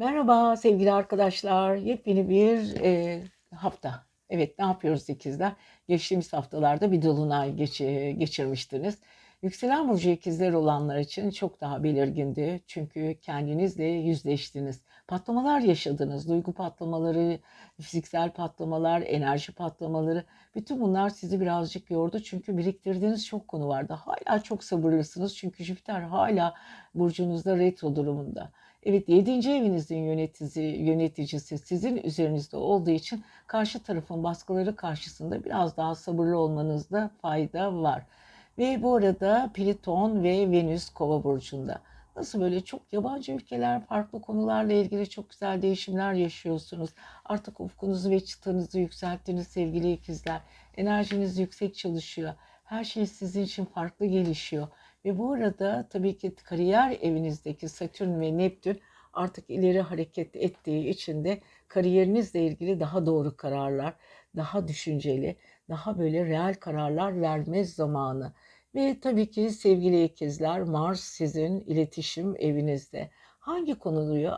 Merhaba sevgili arkadaşlar. Yepyeni bir e, hafta. Evet ne yapıyoruz ikizler? Geçtiğimiz haftalarda bir dolunay geç, geçirmiştiniz. Yükselen burcu ikizler olanlar için çok daha belirgindi. Çünkü kendinizle yüzleştiniz. Patlamalar yaşadınız. Duygu patlamaları, fiziksel patlamalar, enerji patlamaları. Bütün bunlar sizi birazcık yordu. Çünkü biriktirdiğiniz çok konu vardı. Hala çok sabırlısınız. Çünkü Jüpiter hala burcunuzda retro durumunda. Evet 7. evinizin yöneticisi, yöneticisi sizin üzerinizde olduğu için karşı tarafın baskıları karşısında biraz daha sabırlı olmanızda fayda var. Ve bu arada Plüton ve Venüs Kova burcunda. Nasıl böyle çok yabancı ülkeler, farklı konularla ilgili çok güzel değişimler yaşıyorsunuz. Artık ufkunuzu ve çıtanızı yükselttiniz sevgili ikizler. Enerjiniz yüksek çalışıyor. Her şey sizin için farklı gelişiyor. Ve bu arada tabii ki kariyer evinizdeki Satürn ve Neptün artık ileri hareket ettiği için de kariyerinizle ilgili daha doğru kararlar, daha düşünceli, daha böyle real kararlar verme zamanı. Ve tabii ki sevgili ikizler Mars sizin iletişim evinizde. Hangi konuyu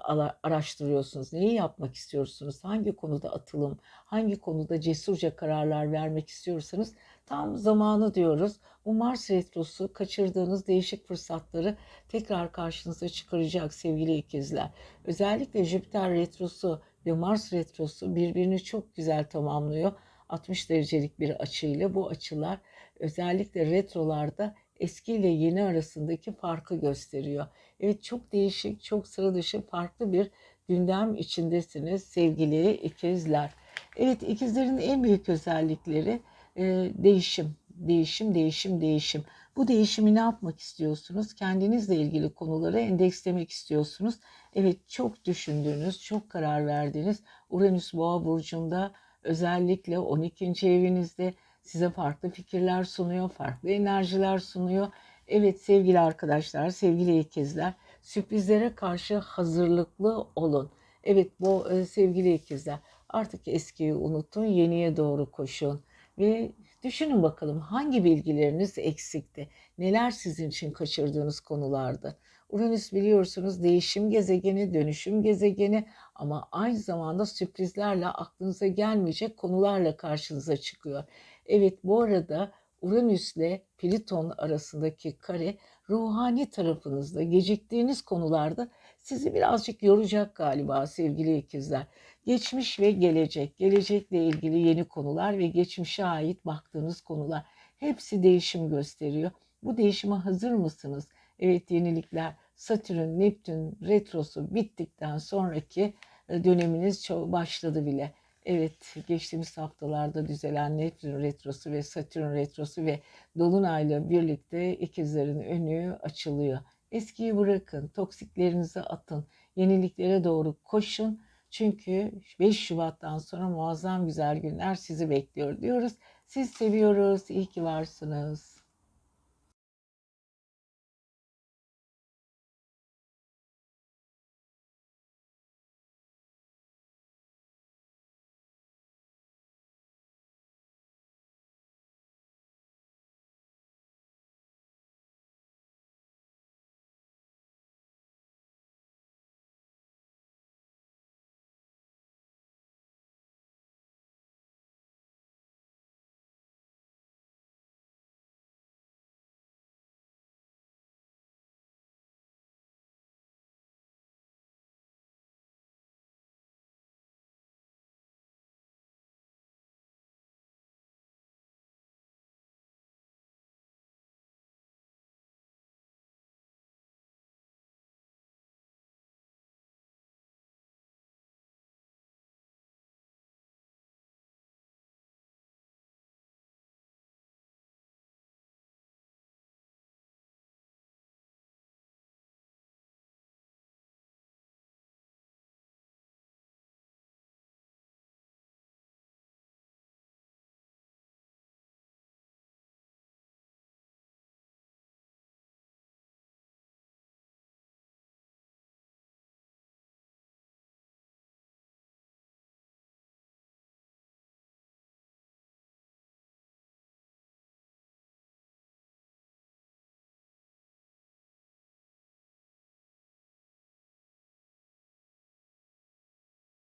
araştırıyorsunuz? Neyi yapmak istiyorsunuz? Hangi konuda atılım, hangi konuda cesurca kararlar vermek istiyorsanız tam zamanı diyoruz. Bu Mars retrosu kaçırdığınız değişik fırsatları tekrar karşınıza çıkaracak sevgili ikizler. Özellikle Jüpiter retrosu ve Mars retrosu birbirini çok güzel tamamlıyor. 60 derecelik bir açıyla bu açılar özellikle retrolarda eski ile yeni arasındaki farkı gösteriyor. Evet çok değişik, çok sıra dışı farklı bir gündem içindesiniz sevgili ikizler. Evet ikizlerin en büyük özellikleri e, değişim, değişim, değişim, değişim. Bu değişimi ne yapmak istiyorsunuz? Kendinizle ilgili konuları endekslemek istiyorsunuz. Evet çok düşündüğünüz, çok karar verdiğiniz Uranüs Boğa burcunda özellikle 12. evinizde size farklı fikirler sunuyor, farklı enerjiler sunuyor. Evet sevgili arkadaşlar, sevgili ikizler, sürprizlere karşı hazırlıklı olun. Evet bu e, sevgili ikizler, artık eskiyi unutun, yeniye doğru koşun ve düşünün bakalım hangi bilgileriniz eksikti? Neler sizin için kaçırdığınız konulardı? Uranüs biliyorsunuz değişim gezegeni, dönüşüm gezegeni ama aynı zamanda sürprizlerle aklınıza gelmeyecek konularla karşınıza çıkıyor. Evet bu arada Uranüs ile Plüton arasındaki kare ruhani tarafınızda geciktiğiniz konularda sizi birazcık yoracak galiba sevgili ikizler. Geçmiş ve gelecek, gelecekle ilgili yeni konular ve geçmişe ait baktığınız konular hepsi değişim gösteriyor. Bu değişime hazır mısınız? Evet yenilikler Satürn, Neptün retrosu bittikten sonraki e, döneminiz başladı bile. Evet, geçtiğimiz haftalarda düzelen Neptün retrosu ve Satürn retrosu ve Dolunay'la birlikte ikizlerin önü açılıyor. Eskiyi bırakın, toksiklerinizi atın, yeniliklere doğru koşun. Çünkü 5 Şubat'tan sonra muazzam güzel günler sizi bekliyor diyoruz. Siz seviyoruz, iyi ki varsınız.